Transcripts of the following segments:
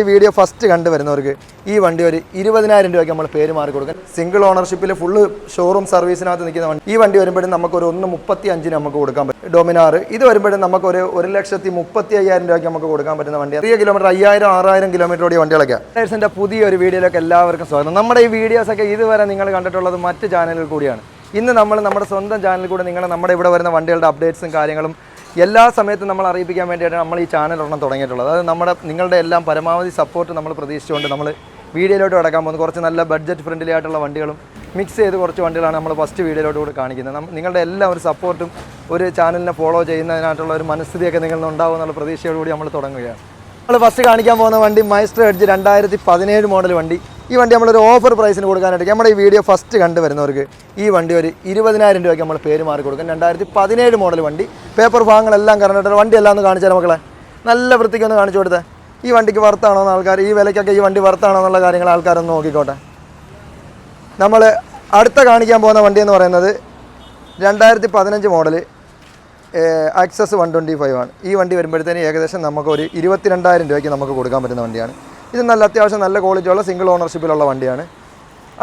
ഈ video first കണ്ടു വരുന്നവർക്ക് ഈ വണ്ടി ഒരു ഇരുപതിനായിരം രൂപയ്ക്ക് നമ്മൾ പേര് മാറി കൊടുക്കാൻ. സിംഗിൾ ഓണർഷിപ്പിൽ ഫുള്ള് ഷോറൂം സർവീസിനകത്ത് നിൽക്കുന്ന വണ്ടി. ഈ വണ്ടി വരുമ്പോഴും നമുക്ക് ഒരു ഒന്ന് മുപ്പത്തി അഞ്ചിന് നമുക്ക് കൊടുക്കാൻ പറ്റും. ഡൊമിനാർ ഇത് വരുമ്പോഴും നമുക്ക് ഒരു ഒരു ലക്ഷത്തി മുപ്പത്തി അയ്യായിരം രൂപയ്ക്ക് നമുക്ക് കൊടുക്കാൻ പറ്റുന്ന വണ്ടി ചെറിയ കിലോമീറ്റർ അയ്യായിരം ആറായിരം കിലോമീറ്റർ ഓടിയ വണ്ടികളൊക്കെ ടയർസിന്റെ പുതിയൊരു വീഡിയോയിലൊക്കെ എല്ലാവർക്കും സ്വാഗതം. നമ്മുടെ ഈ വീഡിയോസൊക്കെ ഇതുവരെ നിങ്ങൾ കണ്ടിട്ടുള്ളത് മറ്റ് ചാനലുകൾ കൂടിയാണ്. ഇന്ന് നമ്മൾ നമ്മുടെ സ്വന്തം ചാനലിൽ കൂടെ നിങ്ങൾ നമ്മുടെ ഇവിടെ വരുന്ന വണ്ടികളുടെ അപ്ഡേറ്റ്സും കാര്യങ്ങളും എല്ലാ സമയത്തും നമ്മൾ അറിയിപ്പിക്കാൻ വേണ്ടിയിട്ടാണ് നമ്മൾ ഈ ചാനൽ ഒരെണ്ണം തുടങ്ങിയിട്ടുള്ളത്. അതായത് നമ്മുടെ നിങ്ങളുടെ എല്ലാം പരമാവധി സപ്പോർട്ട് നമ്മൾ പ്രതീക്ഷിച്ചുകൊണ്ട് നമ്മൾ വീഡിയോയിലോട്ട് കിടക്കാൻ പോകുന്നത് കുറച്ച് നല്ല ബഡ്ജറ്റ് ഫ്രണ്ട്ലി ആയിട്ടുള്ള വണ്ടികളും മിക്സ് ചെയ്ത് കുറച്ച് വണ്ടികളാണ് നമ്മൾ ഫസ്റ്റ് വീഡിയോയിലോട്ട് കൂടി കാണിക്കുന്നത്. നിങ്ങളുടെ എല്ലാ ഒരു സപ്പോർട്ടും ഒരു ചാനലിനെ ഫോളോ ചെയ്യുന്നതിനായിട്ടുള്ള ഒരു മനസ്ഥിതിയൊക്കെ നിങ്ങളിൽ ഉണ്ടാവും എന്നുള്ള പ്രതീക്ഷയോടുകൂടി നമ്മൾ തുടങ്ങുകയാണ്. നമ്മൾ ഫസ്റ്റ് കാണിക്കാൻ പോകുന്ന വണ്ടി മൈസ്റ്റർ എഡ്ജ് രണ്ടായിരത്തി പതിനേഴ് മോഡൽ വണ്ടി. ഈ വണ്ടി നമ്മളൊരു ഓഫർ പ്രൈസിന് കൊടുക്കാനായിട്ട് നമ്മുടെ ഈ വീഡിയോ ഫസ്റ്റ് കണ്ടു വരുന്നവർക്ക് ഈ വണ്ടി ഒരു ഇരുപതിനായിരം രൂപയ്ക്ക് നമ്മൾ പേര് മാറി കൊടുക്കും. രണ്ടായിരത്തി പതിനേഴ് മോഡൽ വണ്ടി. പേപ്പർ ഭാഗങ്ങളെല്ലാം കറണ്ടിട്ട് വണ്ടി എല്ലാം ഒന്ന് കാണിച്ചാൽ മക്കളെ. നല്ല വൃത്തിക്ക് ഒന്ന് കാണിച്ചു കൊടുത്തേ. ഈ വണ്ടിക്ക് വർത്താണോ എന്ന് ആൾക്കാർ ഈ വിലയ്ക്കൊക്കെ ഈ വണ്ടി വർത്താണോ എന്നുള്ള കാര്യങ്ങൾ ആൾക്കാരൊന്ന് നോക്കിക്കോട്ടെ. നമ്മൾ അടുത്ത കാണിക്കാൻ പോകുന്ന വണ്ടി എന്ന് പറയുന്നത് രണ്ടായിരത്തി പതിനഞ്ച് model Access one twenty five ആണ്. ഈ വണ്ടി വരുമ്പോഴത്തേന് ഏകദേശം നമുക്കൊരു ഇരുപത്തിരണ്ടായിരം രൂപയ്ക്ക് നമുക്ക് കൊടുക്കാൻ പറ്റുന്ന വണ്ടിയാണ്. ഇത് നല്ല അത്യാവശ്യം നല്ല ക്വാളിറ്റിയുള്ള സിംഗിൾ ഓണർഷിപ്പിലുള്ള വണ്ടിയാണ്.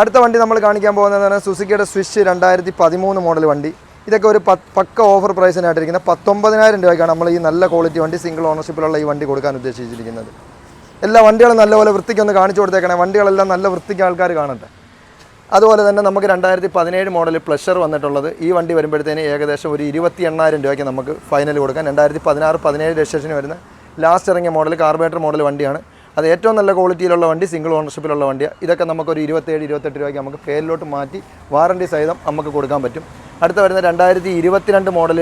അടുത്ത വണ്ടി നമ്മൾ കാണിക്കാൻ പോകുന്നതാണ് സുസുക്കിയുടെ സ്വിഷ് രണ്ടായിരത്തി പതിമൂന്ന് മോഡൽ വണ്ടി. ഇതൊക്കെ ഒരു പക്ക ഓഫർ പ്രൈസിനായിട്ടിരിക്കുന്ന പത്തൊമ്പതിനായിരം രൂപയ്ക്കാണ് നമ്മൾ ഈ നല്ല ക്വാളിറ്റി വണ്ടി സിംഗിൾ ഓണർഷിപ്പിലുള്ള ഈ വണ്ടി കൊടുക്കാൻ ഉദ്ദേശിച്ചിരിക്കുന്നത്. എല്ലാ വണ്ടികളും നല്ലപോലെ വൃത്തിക്കൊന്ന് കാണിച്ചു കൊടുത്തേക്കണേ. വണ്ടികളെല്ലാം നല്ല വൃത്തിക്ക് ആൾക്കാർ കാണട്ടെ. അതുപോലെ തന്നെ നമുക്ക് രണ്ടായിരത്തി പതിനേഴ് മോഡൽ പ്ലഷർ വന്നിട്ടുള്ളത്. ഈ വണ്ടി വരുമ്പോഴത്തേന് ഏകദേശം ഒരു ഇരുപത്തി എണ്ണായിരം രൂപയ്ക്ക് നമുക്ക് ഫൈനൽ കൊടുക്കാം. രണ്ടായിരത്തി പതിനാറ് പതിനേഴ് രജിസ്ട്രേഷന് വരുന്ന ലാസ്റ്റ് ഇറങ്ങിയ മോഡൽ കാർബേറ്റർ മോഡൽ വണ്ടിയാണ്. അത് ഏറ്റവും നല്ല ക്വാളിറ്റിയിലുള്ള വണ്ടി സിംഗിൾ ഓണർഷിപ്പിലുള്ള വണ്ടിയാണ് ഇതൊക്കെ നമുക്കൊരു ഇരുപത്തേഴ് ഇരുപത്തെട്ട് രൂപയ്ക്ക് നമുക്ക് പേരിലോട്ട് മാറ്റി വാറണ്ടി സഹിതം നമുക്ക് കൊടുക്കാൻ പറ്റും. അടുത്ത വരുന്ന രണ്ടായിരത്തി ഇരുപത്തിരണ്ട് മോഡൽ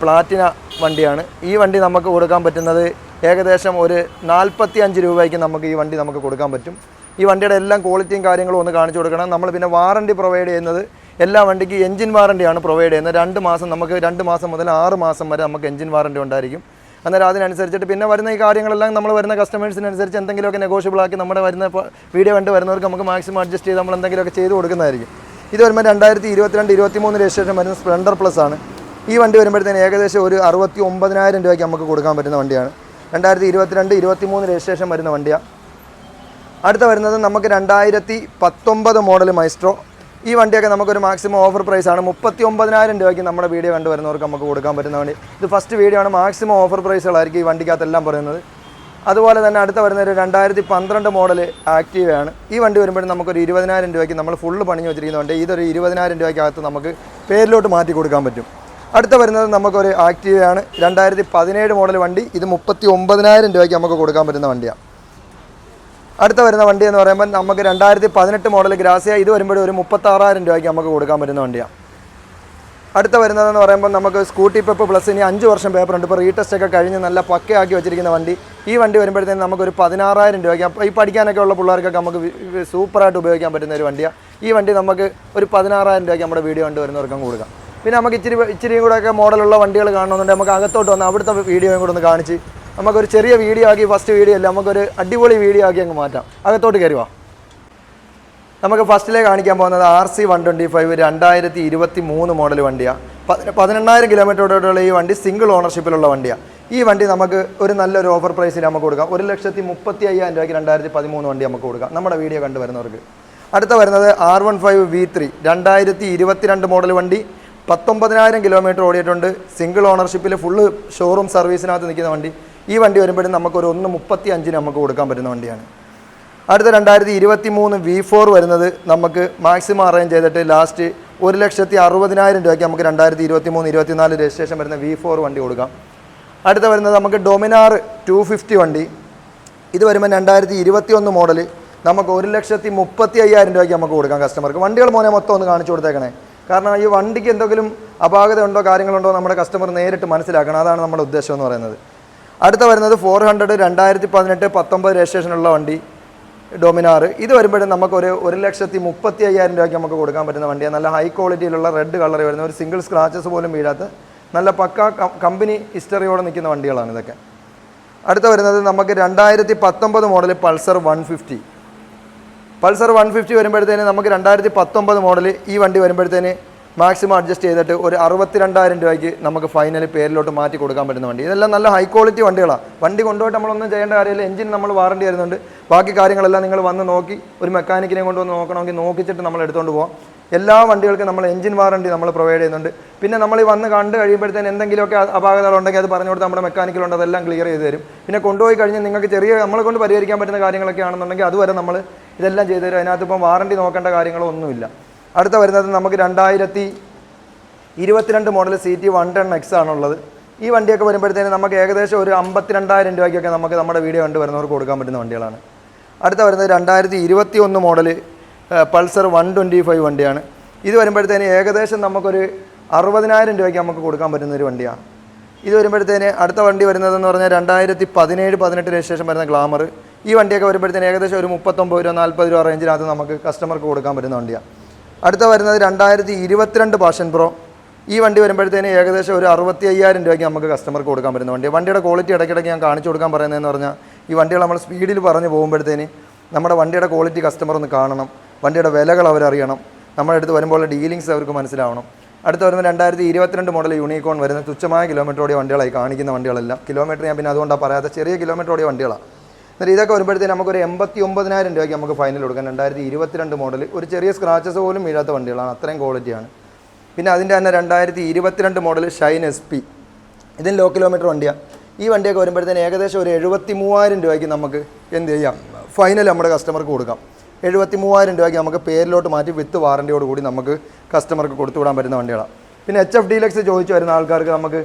പ്ലാറ്റിന വണ്ടിയാണ്. ഈ വണ്ടി നമുക്ക് കൊടുക്കാൻ പറ്റുന്നത് ഏകദേശം ഒരു നാൽപ്പത്തി അഞ്ച് രൂപയ്ക്ക് നമുക്ക് ഈ വണ്ടി നമുക്ക് കൊടുക്കാൻ പറ്റും. ഈ വണ്ടിയുടെ എല്ലാം ക്വാളിറ്റിയും കാര്യങ്ങളും ഒന്ന് കാണിച്ചു കൊടുക്കണം. നമ്മൾ പിന്നെ വാറണ്ടി പ്രൊവൈഡ് ചെയ്യുന്നത് എല്ലാ വണ്ടിക്ക് എഞ്ചിൻ വാറണ്ടിയാണ് പ്രൊവൈഡ് ചെയ്യുന്നത്. രണ്ട് മാസം നമുക്ക് രണ്ട് മാസം മുതൽ ആറ് മാസം വരെ നമുക്ക് എഞ്ചിൻ വാറണ്ടി ഉണ്ടായിരിക്കും. അന്നേരം അതിനനുസരിച്ചിട്ട് പിന്നെ വരുന്ന ഈ കാര്യങ്ങളെല്ലാം നമ്മൾ വരുന്ന കസ്റ്റമേഴ്സിനനുസരിച്ച് എന്തെങ്കിലുമൊക്കെ നെഗോഷ്യബിൾ ആക്കി നമ്മുടെ വരുന്ന വീഡിയോ കണ്ട് വരുന്നവർക്ക് നമുക്ക് മാക്സിമം അഡ്ജസ്റ്റ് ചെയ്ത് നമ്മൾ എന്തെങ്കിലുമൊക്കെ ചെയ്ത് കൊടുക്കുന്നതായിരിക്കും. ഇത് വരുമ്പോൾ രണ്ടായിരത്തി ഇരുപത്തിരണ്ട് ഇരുപത്തി മൂന്ന് രജിസ്ട്രേഷൻ വരുന്ന സ്പ്ലെൻഡർ പ്ലസ് ആണ്. ഈ വണ്ടി വരുമ്പോഴത്തേന് ഏകദേശം ഒരു അറുപത്തി ഒമ്പതിനായിരം രൂപയ്ക്ക് നമുക്ക് കൊടുക്കാൻ പറ്റുന്ന വണ്ടിയാണ്. രണ്ടായിരത്തി ഇരുപത്തിരണ്ട് ഇരുപത്തി മൂന്ന് രജിസ്ട്രേഷൻ വരുന്ന വണ്ടിയാണ് അടുത്ത വരുന്നത് നമുക്ക് രണ്ടായിരത്തി പത്തൊമ്പത് മോഡൽ മൈസ്ട്രോ. ഈ വണ്ടിയൊക്കെ നമുക്കൊരു മാക്സിമം ഓഫർ പ്രൈസ് ആണ്. മുപ്പത്തി ഒമ്പതിനായിരം രൂപയ്ക്ക് നമ്മുടെ വീഡിയോ കണ്ടു വരുന്നവർക്ക് നമുക്ക് കൊടുക്കാൻ പറ്റുന്ന വണ്ടി. ഇത് ഫസ്റ്റ് വീഡിയോ ആണ്. മാക്സിമം ഓഫർ പ്രൈസുകളായിരിക്കും ഈ വണ്ടിക്കകത്തെല്ലാം പറയുന്നത്. അതുപോലെ തന്നെ അടുത്ത വരുന്ന ഒരു രണ്ടായിരത്തി പന്ത്രണ്ട് മോഡൽ ആക്റ്റീവയാണ് ഈ വണ്ടി വരുമ്പോഴും നമുക്കൊരു ഇരുപതിനായിരം രൂപയ്ക്ക് നമ്മൾ ഫുള്ള് പണിഞ്ഞ് വെച്ചിരിക്കുന്ന വണ്ടി. ഇതൊരു ഇരുപതിനായിരം രൂപയ്ക്കകത്ത് നമുക്ക് പേരിലോട്ട് മാറ്റി കൊടുക്കാൻ പറ്റും. അടുത്ത വരുന്നത് നമുക്കൊരു ആക്റ്റീവയാണ് രണ്ടായിരത്തി പതിനേഴ് മോഡൽ വണ്ടി. ഇത് മുപ്പത്തി ഒമ്പതിനായിരം രൂപയ്ക്ക് നമുക്ക് കൊടുക്കാൻ പറ്റുന്ന വണ്ടിയാണ്. അടുത്ത വരുന്ന വണ്ടി എന്ന് പറയുമ്പോൾ നമുക്ക് രണ്ടായിരത്തി പതിനെട്ട് മോഡൽ ഗ്രാസിയ ഇത് വരുമ്പോഴും ഒരു മുപ്പത്താറായിരം രൂപയ്ക്ക് നമുക്ക് കൊടുക്കാൻ പറ്റുന്ന വണ്ടിയാണ് അടുത്ത വരുന്നതെന്ന് പറയുമ്പോൾ നമുക്ക് സ്കൂട്ടി പെപ്പ് പ്ലസ് ഇനി അഞ്ച് വർഷം പേപ്പർ ഉണ്ട് ഇപ്പോൾ റീടെസ്റ്റ് ഒക്കെ കഴിഞ്ഞ് നല്ല പക്കയാക്കി വെച്ചിരിക്കുന്ന വണ്ടി. ഈ വണ്ടി വരുമ്പോഴത്തേക്കും നമുക്കൊരു പതിനാറായിരം രൂപയ്ക്ക് ഈ പഠിക്കാനൊക്കെ ഉള്ള പിള്ളേർക്കൊക്കെ നമുക്ക് സൂപ്പറായിട്ട് ഉപയോഗിക്കാൻ പറ്റുന്ന ഒരു വണ്ടിയാണ് ഈ വണ്ടി നമുക്ക് ഒരു പതിനാറായിരം രൂപയ്ക്ക് നമ്മുടെ വീഡിയോ കണ്ട് വരുന്നവർക്കും കൊടുക്കാം. പിന്നെ നമുക്ക് ഇച്ചിരി ഇച്ചിരിയും കൂടെയൊക്കെ മോഡലുള്ള വണ്ടികൾ കാണണമെന്നുണ്ടെങ്കിൽ നമുക്ക് അകത്തോട്ട് വന്ന് അവിടുത്തെ വീഡിയോയും കൂടെ ഒന്ന് കാണിച്ച് നമുക്കൊരു ചെറിയ വീഡിയോ ആക്കി ഫസ്റ്റ് വീഡിയോ അല്ല നമുക്കൊരു അടിപൊളി വീഡിയോ ആക്കി അങ്ങ് മാറ്റാം. അകത്തോട്ട് കയറി വാ. നമുക്ക് ഫസ്റ്റിലേ കാണിക്കാൻ പോകുന്നത് R C one twenty five രണ്ടായിരത്തി ഇരുപത്തി മൂന്ന് മോഡൽ വണ്ടിയാണ് പതിനെണ്ണായിരം കിലോമീറ്ററോടുള്ള ഈ വണ്ടി സിംഗിൾ ഓണർഷിപ്പിലുള്ള വണ്ടിയാണ് ഈ വണ്ടി നമുക്ക് ഒരു നല്ലൊരു ഓഫർ പ്രൈസിൽ നമുക്ക് കൊടുക്കാം. ഒരു ലക്ഷത്തി മുപ്പത്തി അയ്യായിരം രൂപയ്ക്ക് രണ്ടായിരത്തി പതിമൂന്ന് വണ്ടി നമുക്ക് കൊടുക്കാം. നമ്മുടെ വീഡിയോ കണ്ടു വരുന്നവർക്ക്. അടുത്ത വരുന്നത് R one five V three രണ്ടായിരത്തി ഇരുപത്തിരണ്ട് മോഡൽ വണ്ടി. പത്തൊമ്പതിനായിരം കിലോമീറ്റർ ഓടിയിട്ടുണ്ട്. സിംഗിൾ ഓണർഷിപ്പിൽ ഫുള്ള് ഷോറൂം സർവീസിനകത്ത് നിൽക്കുന്ന വണ്ടി. ഈ വണ്ടി വരുമ്പോഴും നമുക്കൊരു ഒന്ന് മുപ്പത്തി അഞ്ചിന് നമുക്ക് കൊടുക്കാൻ പറ്റുന്ന വണ്ടിയാണ്. അടുത്ത രണ്ടായിരത്തി ഇരുപത്തി മൂന്ന് വി ഫോർ വരുന്നത് നമുക്ക് മാക്സിമം അറേഞ്ച് ചെയ്തിട്ട് ലാസ്റ്റ് ഒരു ലക്ഷത്തി അറുപതിനായിരം രൂപയ്ക്ക് നമുക്ക് രണ്ടായിരത്തി ഇരുപത്തി മൂന്ന് ഇരുപത്തിനാല് രജിസ്ട്രേഷൻ വരുന്ന വി ഫോർ വണ്ടി കൊടുക്കാം. അടുത്ത വരുന്നത് നമുക്ക് ഡൊമിനാർ ടു ഫിഫ്റ്റി വണ്ടി. ഇത് വരുമ്പോൾ രണ്ടായിരത്തി ഇരുപത്തി ഒന്ന് മോഡൽ നമുക്ക് ഒരു ലക്ഷത്തി മുപ്പത്തി അയ്യായിരം രൂപയ്ക്ക് നമുക്ക് കൊടുക്കാം കസ്റ്റമർക്ക് വണ്ടികൾ മോനെ മൊത്തം ഒന്ന് കാണിച്ചു കൊടുത്തേക്കണേ. കാരണം ഈ വണ്ടിക്ക് എന്തെങ്കിലും അപാകത ഉണ്ടോ കാര്യങ്ങളുണ്ടോ നമ്മുടെ കസ്റ്റമർ നേരിട്ട് മനസ്സിലാക്കണം. അതാണ് നമ്മുടെ ഉദ്ദേശം എന്ന് പറയുന്നത്. അടുത്ത വരുന്നത് ഫോർ ഹൺഡ്രഡ് രണ്ടായിരത്തി പതിനെട്ട് പത്തൊമ്പത് രജിസ്ട്രേഷനുള്ള വണ്ടി ഡൊമിനാർ ഇത് വരുമ്പോഴും നമുക്കൊരു ഒരു ലക്ഷത്തി മുപ്പത്തി അയ്യായിരം രൂപയ്ക്ക് നമുക്ക് കൊടുക്കാൻ പറ്റുന്ന വണ്ടിയാണ്. നല്ല ഹൈ ക്വാളിറ്റിയിലുള്ള റെഡ് കളർ വരുന്ന ഒരു സിംഗിൾ സ്ക്രാച്ചസ് പോലും വീഴാത്ത നല്ല പക്ക കമ്പനി ഹിസ്റ്ററിയോടെ നിൽക്കുന്ന വണ്ടികളാണ് ഇതൊക്കെ. അടുത്ത വരുന്നത് നമുക്ക് രണ്ടായിരത്തി പത്തൊമ്പത് model Pulsar one fifty Pulsar one fifty വരുമ്പോഴത്തേന് നമുക്ക് രണ്ടായിരത്തി പത്തൊമ്പത് മോഡൽ ഈ വണ്ടി വരുമ്പോഴത്തേന് മാക്സിമം അഡ്ജസ്റ്റ് ചെയ്തിട്ട് ഒരു അറുപത്തിരണ്ടായിരം രൂപയ്ക്ക് നമുക്ക് ഫൈനൽ പേരിലോട്ട് മാറ്റി കൊടുക്കാൻ പറ്റുന്ന വണ്ടി. ഇതെല്ലാം നല്ല ഹൈ ക്വാളിറ്റി വണ്ടികളാണ് വണ്ടി കൊണ്ടുപോയിട്ട് നമ്മളൊന്നും ചെയ്യേണ്ട കാര്യമില്ല. എഞ്ചിൻ നമ്മൾ വാറണ്ടി വരുന്നുണ്ട് ബാക്കി കാര്യങ്ങളെല്ലാം നിങ്ങൾ വന്ന് നോക്കി ഒരു മെക്കാനിക്കിനെ കൊണ്ടുവന്ന് നോക്കണമെങ്കിൽ നോക്കിച്ചിട്ട് നമ്മൾ എടുത്തുകൊണ്ട് പോകാം എല്ലാ വണ്ടികൾക്കും നമ്മൾ എഞ്ചിൻ വാറണ്ടി നമ്മൾ പ്രൊവൈഡ് ചെയ്യുന്നുണ്ട്. പിന്നെ നമ്മൾ ഈ വന്ന് കണ്ട് കഴിയുമ്പോഴത്തേന് എന്തെങ്കിലുമൊക്കെ അപാകതകളുണ്ടെങ്കിൽ അത് പറഞ്ഞു കൊടുത്ത് നമ്മുടെ മെക്കാനിക്കലുണ്ട് അതെല്ലാം ക്ലിയർ ചെയ്ത് തരും. പിന്നെ കൊണ്ടുപോയി കഴിഞ്ഞാൽ നിങ്ങൾക്ക് ചെറിയ നമ്മളെ കൊണ്ട് പരിഹരിക്കാൻ പറ്റുന്ന കാര്യങ്ങളൊക്കെ ആണെന്നുണ്ടെങ്കിൽ അതുവരെ നമ്മൾ ഇതെല്ലാം ചെയ്തു തരും. അതിനകത്ത് ഇപ്പം വാറണ്ടി നോക്കേണ്ട കാര്യങ്ങളൊന്നുമില്ല. അടുത്ത വരുന്നത് നമുക്ക് രണ്ടായിരത്തി ഇരുപത്തിരണ്ട് model C T one ten X ആണുള്ളത്. ഈ വണ്ടിയൊക്കെ വരുമ്പോഴത്തേന് നമുക്ക് ഏകദേശം ഒരു അമ്പത്തിരണ്ടായിരം രൂപയ്ക്കൊക്കെ നമുക്ക് നമ്മുടെ വീഡിയോ കണ്ട് വരുന്നവർക്ക് കൊടുക്കാൻ പറ്റുന്ന വണ്ടികളാണ്. അടുത്ത വരുന്നത് രണ്ടായിരത്തി ഇരുപത്തി ഒന്ന് model Pulsar one twenty five വണ്ടിയാണ്. ഇത് വരുമ്പോഴത്തേന് ഏകദേശം നമുക്കൊരു അറുപതിനായിരം രൂപയ്ക്ക് നമുക്ക് കൊടുക്കാൻ പറ്റുന്ന ഒരു വണ്ടിയാണ്. ഇത് വരുമ്പോഴത്തേന് അടുത്ത വണ്ടി വരുന്നതെന്ന് പറഞ്ഞാൽ രണ്ടായിരത്തി പതിനേഴ് പതിനെട്ട് രജിസ്ട്രേഷൻ വരുന്ന ഗ്ലാമർ ഈ വണ്ടിയൊക്കെ വരുമ്പോഴത്തേന് ഏകദേശം ഒരു മുപ്പത്തൊമ്പത് രൂപ നാൽപ്പത് രൂപ റേഞ്ചിനകത്ത് നമുക്ക് കസ്റ്റമർക്ക് കൊടുക്കാൻ പറ്റുന്ന വണ്ടിയാണ്. അടുത്ത വരുന്നത് രണ്ടായിരത്തി ഇരുപത്തിരണ്ട് പാഷൻ പ്രോ. ഈ വണ്ടി വരുമ്പോഴത്തേന് ഏകദേശം ഒരു അറുപത്തി അയ്യായിരം രൂപയ്ക്ക് നമുക്ക് കസ്റ്റമർക്ക് കൊടുക്കാൻ പറ്റുന്ന വണ്ടി. വണ്ടിയുടെ ക്വാളിറ്റി ഇടയ്ക്കിടയ്ക്ക് ഞാൻ കാണിച്ചു കൊടുക്കാൻ പറയുന്നതെന്ന് പറഞ്ഞാൽ ഈ വണ്ടികൾ നമ്മൾ സ്പീഡിൽ പറഞ്ഞു പോകുമ്പോഴത്തേന് നമ്മുടെ വണ്ടിയുടെ ക്വാളിറ്റി കസ്റ്റമർ ഒന്ന് കാണണം. വണ്ടിയുടെ വിലകൾ അവരറിയണം നമ്മുടെ അടുത്ത് വരുമ്പോൾ ഡീലിങ്സ് അവർക്ക് മനസ്സിലാവണം. അടുത്ത വരുന്ന രണ്ടായിരത്തി ഇരുപത്തിരണ്ട് മോഡൽ യൂണിക്കോൺ വരുന്ന തുച്ഛമായ കിലോമീറ്റർ ഓടിയ വണ്ടികളായി കാണിക്കുന്ന വണ്ടികളെല്ലാം. കിലോമീറ്റർ ഞാൻ പിന്നെ അതുകൊണ്ടാണ് പറയാത്ത ചെറിയ കിലോമീറ്റർ ഓടിയ വണ്ടികളാണ് എന്നിട്ട് ഇതൊക്കെ വരുമ്പോഴത്തേന് നമുക്കൊരു എൺപത്തി ഒമ്പതിനായിരം രൂപയ്ക്ക് നമുക്ക് ഫൈനൽ കൊടുക്കാം രണ്ടായിരത്തി ഇരുപത്തിരണ്ട് മോഡൽ ഒരു ചെറിയ സ്ക്രാച്ചസ് പോലും വീഴാത്ത വണ്ടികളാണ്. അത്രയും ക്വാളിറ്റിയാണ് പിന്നെ അതിന്റെ തന്നെ രണ്ടായിരത്തി ഇരുപത്തിരണ്ട് മോഡൽ ഷൈൻ എസ് പി ഇതിന് ലോ കിലോമീറ്റർ വണ്ടിയാണ്. ഈ വണ്ടിയൊക്കെ വരുമ്പോഴത്തേന് ഏകദേശം ഒരു എഴുപത്തി മൂവായിരം രൂപയ്ക്ക് നമുക്ക് എന്ത് ചെയ്യാം? ഫൈനൽ നമ്മുടെ കസ്റ്റമർക്ക് കൊടുക്കാം. എഴുപത്തി മൂവായിരം രൂപയ്ക്ക് നമുക്ക് പേരിലോട്ട് മാറ്റി വിത്ത് വാറന്റിയോട് കൂടി നമുക്ക് കസ്റ്റമർക്ക് കൊടുത്തു വിടാൻ പറ്റുന്ന വണ്ടികളാണ്. പിന്നെ എച്ച് എഫ് ഡീലക്സ് ചോദിച്ചു വരുന്ന ആൾക്കാർക്ക് നമുക്ക്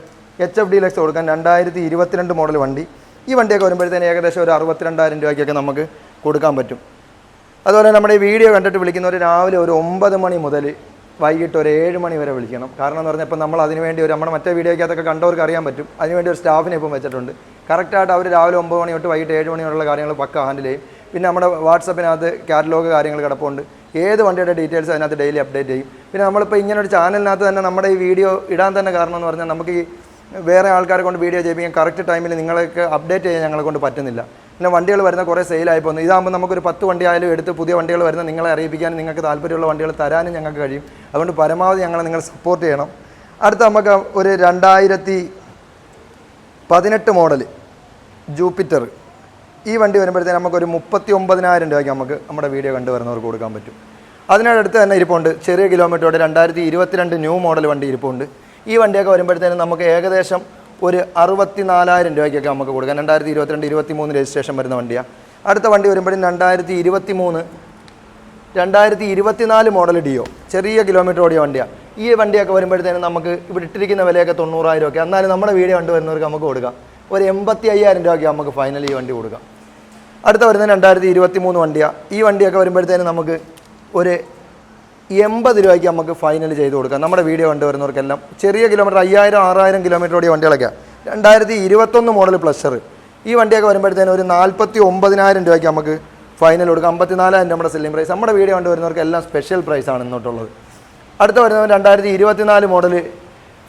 എച്ച് എഫ് ഡീലക്സ് കൊടുക്കാൻ രണ്ടായിരത്തി ഇരുപത്തിരണ്ട് മോഡൽ വണ്ടി. ഈ വണ്ടിയൊക്കെ വരുമ്പോഴത്തേന് ഏകദേശം ഒരു അറുപത്തിരണ്ടായിരം രൂപയ്ക്കൊക്കെ നമുക്ക് കൊടുക്കാൻ പറ്റും. അതുപോലെ നമ്മുടെ ഈ വീഡിയോ കണ്ടിട്ട് വിളിക്കുന്നവർ രാവിലെ ഒരു ഒമ്പത് മണി മുതൽ വൈകിട്ട് ഒരു ഏഴ് മണി വരെ വിളിക്കണം. കാരണം എന്ന് പറഞ്ഞാൽ ഇപ്പം നമ്മൾ അതിനുവേണ്ടി ഒരു നമ്മുടെ മറ്റേ വീഡിയോയ്ക്കകത്തൊക്കെ കണ്ടവർക്ക് അറിയാൻ പറ്റും. അതിനുവേണ്ടി ഒരു സ്റ്റാഫിനെ ഇപ്പം വെച്ചിട്ടുണ്ട്. കറക്റ്റായിട്ട് അവർ രാവിലെ ഒമ്പത് മണി തൊട്ട് വൈകിട്ട് ഏഴ് മണി വരെയുള്ള കാര്യങ്ങൾ പക്ക ഹാൻഡിൽ ചെയ്യും. പിന്നെ നമ്മുടെ വാട്സപ്പിനകത്ത് കാറ്റലോഗ് കാര്യങ്ങൾ കിടപ്പുണ്ട്. ഏത് വണ്ടിയുടെ ഡീറ്റെയിൽസ് അതിനകത്ത് ഡെയിലി അപ്ഡേറ്റ് ചെയ്യും. പിന്നെ നമ്മളിപ്പോൾ ഇങ്ങനെ ഒരു ചാനലിനകത്ത് തന്നെ നമ്മുടെ ഈ വീഡിയോ ഇടാൻ തന്നെ കാരണം എന്ന് പറഞ്ഞാൽ നമുക്ക് ഈ വേറെ ആൾക്കാരെ കൊണ്ട് വീഡിയോ ചെയ്യിപ്പിക്കാൻ കറക്റ്റ് ടൈമിൽ നിങ്ങൾക്ക് അപ്ഡേറ്റ് ചെയ്യാൻ ഞങ്ങളെ കൊണ്ട് പറ്റുന്നില്ല. പിന്നെ വണ്ടികൾ വരുന്ന കുറേ സെയിലായി പോകുന്നു ഇതാകുമ്പോൾ നമുക്കൊരു പത്ത് വണ്ടി ആയാലും എടുത്ത് പുതിയ വണ്ടികൾ വരുന്ന നിങ്ങളെ അറിയിപ്പിക്കാനും നിങ്ങൾക്ക് താല്പര്യമുള്ള വണ്ടികൾ തരാനും ഞങ്ങൾക്ക് കഴിയും. അതുകൊണ്ട് പരമാവധി ഞങ്ങളെ നിങ്ങൾ സപ്പോർട്ട് ചെയ്യണം. അടുത്ത നമുക്ക് ഒരു രണ്ടായിരത്തി പതിനെട്ട് മോഡൽ ജൂപ്പിറ്റർ ഈ വണ്ടി വരുമ്പോഴത്തേന് നമുക്കൊരു മുപ്പത്തി ഒമ്പതിനായിരം രൂപയ്ക്ക് നമുക്ക് നമ്മുടെ വീഡിയോ കണ്ടുവരുന്നവർക്ക് കൊടുക്കാൻ പറ്റും. അതിനടുത്ത് തന്നെ ഇരിപ്പുണ്ട്. ചെറിയ കിലോമീറ്ററോടെ രണ്ടായിരത്തി ഇരുപത്തിരണ്ട് ന്യൂ മോഡൽ വണ്ടി ഇരിപ്പുണ്ട്. ഈ വണ്ടിയൊക്കെ വരുമ്പോഴത്തേനും നമുക്ക് ഏകദേശം ഒരു അറുപത്തി നാലായിരം രൂപയ്ക്കൊക്കെ നമുക്ക് കൊടുക്കാം. രണ്ടായിരത്തി ഇരുപത്തിരണ്ട് ഇരുപത്തി മൂന്ന് രജിസ്ട്രേഷൻ വരുന്ന വണ്ടിയാണ് അടുത്ത വണ്ടി വരുമ്പോഴും രണ്ടായിരത്തി ഇരുപത്തി മൂന്ന് രണ്ടായിരത്തി ഇരുപത്തിനാല് മോഡൽ ഡിയോ. ചെറിയ കിലോമീറ്റർ ഓടിയ വണ്ടിയാണ് ഈ വണ്ടിയൊക്കെ വരുമ്പോഴത്തേനും നമുക്ക് ഇവിടെ ഇട്ടിരിക്കുന്ന വിലയൊക്കെ തൊണ്ണൂറായിരം ഒക്കെ എന്നാലും നമ്മുടെ വീഡിയോ കണ്ടുവരുന്നവർക്ക് നമുക്ക് കൊടുക്കാം. ഒരു എൺപത്തി അയ്യായിരം രൂപയ്ക്ക് നമുക്ക് ഫൈനൽ ഈ വണ്ടി കൊടുക്കാം. അടുത്ത വരുന്നത് രണ്ടായിരത്തി ഇരുപത്തി മൂന്ന് വണ്ടിയാണ് ഈ വണ്ടിയൊക്കെ വരുമ്പോഴത്തേനും നമുക്ക് ഒരു എൺപത് രൂപയ്ക്ക് നമുക്ക് ഫൈനൽ ചെയ്ത് കൊടുക്കാം. നമ്മുടെ വീഡിയോ കണ്ടുവരുന്നവർക്കെല്ലാം ചെറിയ കിലോമീറ്റർ അയ്യായിരം ആറായിരം കിലോമീറ്റർ ഓടിയ വണ്ടികളൊക്കെയാണ് രണ്ടായിരത്തി ഇരുപത്തൊന്ന് മോഡൽ പ്ലഷർ ഈ വണ്ടിയൊക്കെ വരുമ്പോഴത്തേനും ഒരു നാൽപ്പത്തി ഒമ്പതിനായിരം രൂപയ്ക്ക് നമുക്ക് ഫൈനൽ കൊടുക്കാം. അമ്പത്തിനാലായിരം നമ്മുടെ സെല്ലിംഗ് പ്രൈസ് നമ്മുടെ വീഡിയോ കണ്ടുവരുന്നവർക്ക് എല്ലാം സ്പെഷ്യൽ പ്രൈസാണ് ഇന്നോട്ടുള്ളത്. അടുത്ത വരുന്നത് രണ്ടായിരത്തി ഇരുപത്തിനാല് മോഡൽ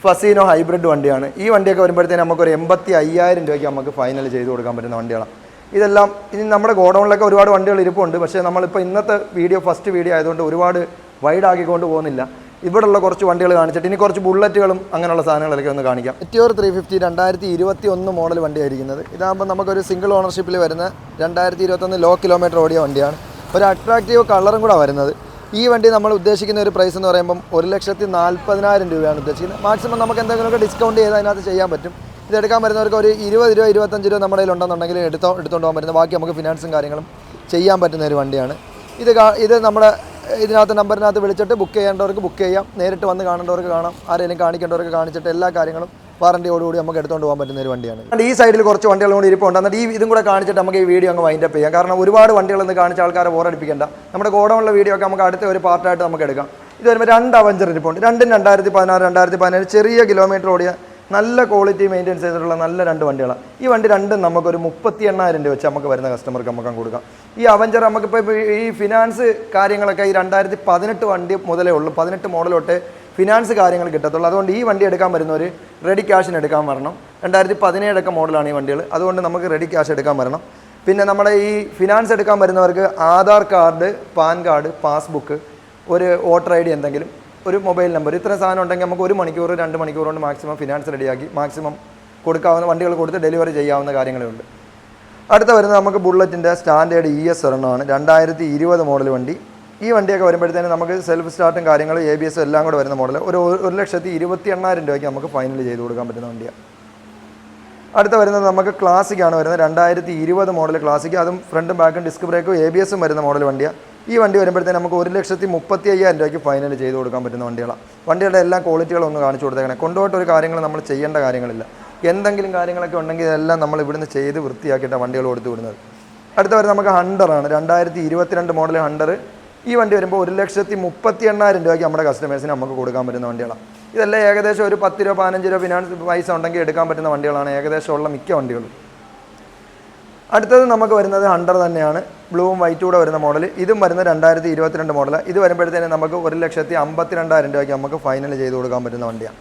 ഫസീനോ ഹൈബ്രിഡ് വണ്ടിയാണ്. ഈ വണ്ടിയൊക്കെ വരുമ്പോഴത്തേനും നമുക്കൊരു എൺപത്തി അയ്യായിരം രൂപയ്ക്ക് നമുക്ക് ഫൈനൽ ചെയ്ത് കൊടുക്കാൻ പറ്റുന്ന വണ്ടികളാണ്. ഇതെല്ലാം ഇനി നമ്മുടെ ഗോഡൗണിലൊക്കെ ഒരുപാട് വണ്ടികൾ ഇരിപ്പുണ്ട്. പക്ഷേ നമ്മളിപ്പോൾ ഇന്നത്തെ വീഡിയോ ഫസ്റ്റ് വീഡിയോ ആയതുകൊണ്ട് ഒരുപാട് വൈഡ് ആക്കിക്കൊണ്ട് പോകുന്നില്ല. ഇവിടെയുള്ള കുറച്ച് വണ്ടികൾ കാണിച്ചിട്ട് ഇനി കുറച്ച് ബുള്ളറ്റുകളും അങ്ങനെയുള്ള സാധനങ്ങളൊക്കെ ഒന്ന് കാണിക്കാം. എറ്റിയോർ ത്രീ ഫിഫ്റ്റി രണ്ടായിരത്തി ഇരുപത്തി ഒന്ന് മോഡൽ വണ്ടിയായിരിക്കുന്നത്. ഇതാകുമ്പോൾ നമുക്കൊരു സിംഗിൾ ഓണർഷിപ്പിൽ വരുന്ന രണ്ടായിരത്തി ഇരുപത്തൊന്ന് ലോ കിലോമീറ്റർ ഓടിയ വണ്ടിയാണ്. ഒരു അട്രാക്റ്റീവ് കളറും കൂടെ വരുന്നത്. ഈ വണ്ടി നമ്മൾ ഉദ്ദേശിക്കുന്ന ഒരു പ്രൈസ് എന്ന് പറയുമ്പം ഒരു ലക്ഷത്തി നാൽപ്പതിനായിരം രൂപയാണ് ഉദ്ദേശിക്കുന്നത്. മാക്സിമം നമുക്ക് എന്തെങ്കിലുമൊക്കെ ഡിസ്കൗണ്ട് ചെയ്ത് അതിനകത്ത് ചെയ്യാൻ പറ്റും. ഇത് എടുക്കാൻ വരുന്നവർക്ക് ഒരു ഇരുപത് രൂപ ഇരുപത്തഞ്ച് രൂപ നമ്മുടെ കയ്യിലുണ്ടെന്നുണ്ടെങ്കിൽ എടുത്തോ എടുത്തുകൊണ്ട് പോകാൻ പറ്റുന്ന ബാക്കി നമുക്ക് ഫിനാൻസും കാര്യങ്ങളും ചെയ്യാൻ പറ്റുന്ന ഒരു വണ്ടിയാണ്. ഇത് ഇത് നമ്മുടെ ഇതിനകത്ത് നമ്പറിനകത്ത് വിളിച്ചിട്ട് ബുക്ക് ചെയ്യേണ്ടവർക്ക് ബുക്ക് ചെയ്യാം. നേരിട്ട് വന്ന് കാണേണ്ടവർക്ക് കാണാം. ആരെങ്കിലും കാണിക്കേണ്ടവർക്ക് കാണിച്ചിട്ട് എല്ലാ കാര്യങ്ങളും വാറണ്ടിയോടുകൂടി നമുക്ക് എടുത്തുകൊണ്ട് പോകാൻ പറ്റുന്ന ഒരു വണ്ടിയാണ് ഈ സൈഡിൽ കുറച്ച് വണ്ടികൾ കൂടി ഇരിപ്പുണ്ട്. എന്നിട്ട് ഈ ഇതും കൂടെ കാണിച്ചിട്ട് നമുക്ക് ഈ വീഡിയോ അങ്ങ് വൈൻഡപ്പ് ചെയ്യാം. കാരണം ഒരുപാട് വണ്ടികൾ ഇന്ന് കാണിച്ച ആൾക്കാരെ ബോറടിപ്പിക്കേണ്ട നമ്മുടെ ഗോഡൗണിലെ വീഡിയോ ഒക്കെ നമുക്ക് അടുത്ത ഒരു പാർട്ടായിട്ട് നമുക്ക് എടുക്കാം. ഇത് വരുമ്പോൾ രണ്ട് അവഞ്ചർ ഇരിപ്പുണ്ട്. രണ്ടും രണ്ടായിരത്തി പതിനാറ് രണ്ടായിരത്തി പതിനേഴ് ചെറിയ കിലോമീറ്റർ ഓടിയ നല്ല ക്വാളിറ്റി മെയിന്റെയിൻസ് ചെയ്തിട്ടുള്ള നല്ല രണ്ട് വണ്ടികളാണ് ഈ വണ്ടി രണ്ടും നമുക്കൊരു മുപ്പത്തി എണ്ണായിരം രൂപ വെച്ച് നമുക്ക് വരുന്ന കസ്റ്റമർക്ക് നമുക്ക് കൊടുക്കാം. ഈ അവഞ്ചർ നമുക്കിപ്പോൾ ഈ ഫിനാൻസ് കാര്യങ്ങളൊക്കെ ഈ രണ്ടായിരത്തി പതിനെട്ട് വണ്ടി മുതലേ ഉള്ളൂ. പതിനെട്ട് മോഡൽ തൊട്ട് ഫിനാൻസ് കാര്യങ്ങൾ കിട്ടത്തുള്ളൂ. അതുകൊണ്ട് ഈ വണ്ടി എടുക്കാൻ വരുന്നവർ റെഡി ക്യാഷിന് എടുക്കാൻ വരണം. രണ്ടായിരത്തി പതിനേഴൊക്കെ മോഡലാണ് ഈ വണ്ടികൾ. അതുകൊണ്ട് നമുക്ക് റെഡി ക്യാഷ് എടുക്കാൻ വരണം. പിന്നെ നമ്മുടെ ഈ ഫിനാൻസ് എടുക്കാൻ വരുന്നവർക്ക് Aadhaar card PAN card passbook ഒരു വോട്ടർ ഐ ഡി എന്തെങ്കിലും ഒരു മൊബൈൽ നമ്പർ ഇത്ര സാധനം ഉണ്ടെങ്കിൽ നമുക്ക് ഒരു മണിക്കൂർ രണ്ട് മണിക്കൂർ കൊണ്ട് മാക്സിമം ഫിനാൻസ് റെഡിയാക്കി മാക്സിമം കൊടുക്കാവുന്ന വണ്ടികൾ കൊടുത്ത് ഡെലിവറി ചെയ്യാവുന്ന കാര്യങ്ങളുണ്ട്. അടുത്ത വരുന്നത് നമുക്ക് ബുള്ളറ്റിന്റെ സ്റ്റാൻഡേർഡ് ഇ എസ് ഒരെണ്ണമാണ് രണ്ടായിരത്തി ഇരുപത് മോഡൽ വണ്ടി. ഈ വണ്ടിയൊക്കെ വരുമ്പോഴത്തേനും നമുക്ക് സെൽഫ് സ്റ്റാർട്ടും കാര്യങ്ങളും എ ബി എസും എല്ലാം കൂടെ വരുന്ന മോഡൽ ഒരു ഒരു ലക്ഷത്തി ഇരുപത്തി എണ്ണായിരം രൂപയ്ക്ക് നമുക്ക് ഫൈനൽ ചെയ്ത് കൊടുക്കാൻ പറ്റുന്ന വണ്ടിയാണ്. അടുത്ത വരുന്നത് നമുക്ക് ക്ലാസിക്കാണ് വരുന്നത്. രണ്ടായിരത്തി ഇരുപത് മോഡൽ ക്ലാസിക് അതും ഫ്രണ്ടും ബാക്കും ഡിസ്ക് ബ്രേക്കും എ ബി എസും വരുന്ന മോഡൽ വണ്ടിയാണ് ഈ വണ്ടി വരുമ്പോഴത്തേന് നമുക്ക് ഒരു ലക്ഷത്തി മുപ്പത്തി അയ്യായിരം രൂപയ്ക്ക് ഫൈനൽ ചെയ്ത് കൊടുക്കാൻ പറ്റുന്ന വണ്ടികളാണ് വണ്ടിയുടെ എല്ലാ ക്വാളിറ്റികളും ഒന്ന് കാണിച്ചു കൊടുത്തേക്കണേ. കൊണ്ടുപോയിട്ട് ഒരു കാര്യങ്ങൾ നമ്മൾ ചെയ്യേണ്ട കാര്യങ്ങളില്ല. എന്തെങ്കിലും കാര്യങ്ങളൊക്കെ ഉണ്ടെങ്കിൽ ഇതെല്ലാം നമ്മൾ ഇവിടുന്ന് ചെയ്ത് വൃത്തിയാക്കിയിട്ടാണ് വണ്ടികൾ കൊടുത്തു വിടുന്നത്. അടുത്ത വരെ നമുക്ക് ഹണ്ടറാണ് രണ്ടായിരത്തി ഇരുപത്തിരണ്ട് മോഡൽ ഹണ്ടർ ഈ വണ്ടി വരുമ്പോൾ ഒരു ലക്ഷത്തി മുപ്പത്തി എണ്ണായിരം രൂപയ്ക്ക് നമ്മുടെ കസ്റ്റമേഴ്സിന് നമുക്ക് കൊടുക്കാൻ പറ്റുന്ന വണ്ടികളാണ് ഇതെല്ലാം ഏകദേശം ഒരു പത്ത് രൂപ പതിനഞ്ച് രൂപ ഫിനാൻസ് പൈസ ഉണ്ടെങ്കിൽ എടുക്കാൻ പറ്റുന്ന വണ്ടികളാണ്. ഏകദേശമുള്ള മിക്ക വണ്ടികളും. അടുത്തത് നമുക്ക് വരുന്നത് ഹണ്ടർ തന്നെയാണ്. ബ്ലൂവും വൈറ്റും കൂടെ വരുന്ന മോഡൽ ഇതും വരുന്ന രണ്ടായിരത്തി ഇരുപത്തിരണ്ട് മോഡലാണ് ഇത് വരുമ്പോഴത്തേനും നമുക്ക് ഒരു ലക്ഷത്തി അമ്പത്തി രണ്ടായിരം രൂപയ്ക്ക് നമുക്ക് ഫൈനൽ ചെയ്ത് കൊടുക്കാൻ പറ്റുന്ന വണ്ടിയാണ്.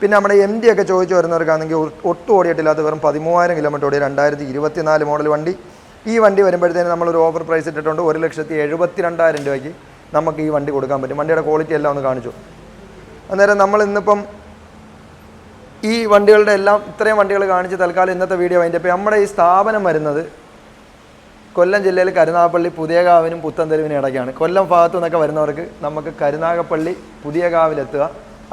പിന്നെ നമ്മുടെ എം ഡി ഒക്കെ ചോദിച്ചു വരുന്നവർക്കാണെങ്കിൽ ഒട്ടും ഓടിയിട്ടില്ലാത്ത വെറും പതിമൂവായിരം കിലോമീറ്റർ ഓടിയ രണ്ടായിരത്തി ഇരുപത്തിനാല് മോഡൽ വണ്ടി. ഈ വണ്ടി വരുമ്പോഴത്തേനും നമ്മളൊരു ഓഫർ പ്രൈസ് ഇട്ടിട്ടുണ്ട്. ഒരു ലക്ഷത്തി എഴുപത്തി രണ്ടായിരം രൂപയ്ക്ക് നമുക്ക് ഈ വണ്ടി കൊടുക്കാൻ പറ്റും. വണ്ടിയുടെ ക്വാളിറ്റി എല്ലാം ഒന്ന് കാണിച്ചു. അന്നേരം നമ്മൾ ഇന്നിപ്പം ഈ വണ്ടികളുടെ എല്ലാം ഇത്രയും വണ്ടികൾ കാണിച്ച് തൽക്കാലം ഇന്നത്തെ വീഡിയോ അതിന്റെ അപ്പോൾ നമ്മുടെ ഈ സ്ഥാപനം വരുന്നത് കൊല്ലം ജില്ലയിൽ കരുനാഗപ്പള്ളി പുതിയകാവിനും പുത്തൻതെരുവിനും ഇടയ്ക്കാണ്. കൊല്ലം ഭാഗത്തു നിന്നൊക്കെ വരുന്നവർക്ക് നമുക്ക് കരുനാഗപ്പള്ളി പുതിയകാവിലെത്തുക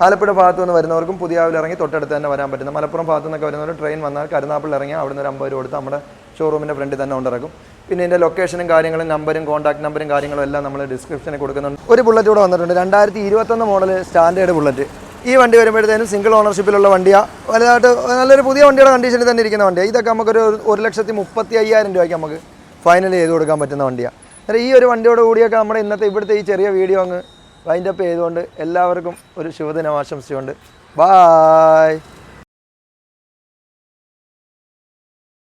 ആലപ്പുഴ ഭാഗത്തു നിന്ന് വരുന്നവർക്കും പുതിയാവിൽ ഇറങ്ങി തൊട്ടടുത്ത് തന്നെ വരാൻ പറ്റുന്ന മലപ്പുറം ഭാഗത്തു നിന്നൊക്കെ വരുന്നവർ ട്രെയിൻ വന്നാൽ കരുനാഗപ്പള്ളി ഇറങ്ങി അവിടെ നിന്ന് ഒരു അമ്പത് രൂപ കൊടുത്ത് നമ്മുടെ ഷോറൂമിന്റെ ഫ്രണ്ടിൽ തന്നെ കൊണ്ടിറക്കും. പിന്നെ ഇതിന്റെ ലൊക്കേഷനും കാര്യങ്ങളും നമ്പരും കോൺടാക്ട് നമ്പറും കാര്യങ്ങളും എല്ലാം നമ്മൾ ഡിസ്ക്രിപ്ഷനിൽ കൊടുക്കുന്നുണ്ട്. ഒരു ബുള്ളറ്റ് കൂടെ വന്നിട്ടുണ്ട്. രണ്ടായിരത്തി ഇരുപത്തൊന്ന് മോഡൽ സ്റ്റാൻഡേർഡ് ബുള്ളറ്റ് ഈ വണ്ടി വരുമ്പോഴത്തേനും സിംഗിൾ ഓണർഷിപ്പിലുള്ള വണ്ടിയാണ് വലുതായിട്ട് നല്ലൊരു പുതിയ വണ്ടിയുടെ കണ്ടീഷനിൽ തന്നെ ഇരിക്കുന്ന വണ്ടിയാണ് ഇതൊക്കെ നമുക്കൊരു ഒരു ലക്ഷത്തി മുപ്പത്തി അയ്യായിരം രൂപയ്ക്ക് നമുക്ക് ഫൈനൽ ചെയ്ത് കൊടുക്കാൻ പറ്റുന്ന വണ്ടിയാണ് അന്നേരം ഈ ഒരു വണ്ടിയോട് കൂടിയൊക്കെ നമ്മുടെ ഇന്നത്തെ ഇവിടുത്തെ ഈ ചെറിയ വീഡിയോ അങ്ങ് വൈൻഡപ്പ് ചെയ്തുകൊണ്ട് എല്ലാവർക്കും ഒരു ശുഭദിനം ആശംസിച്ചുകൊണ്ട്. ബായ്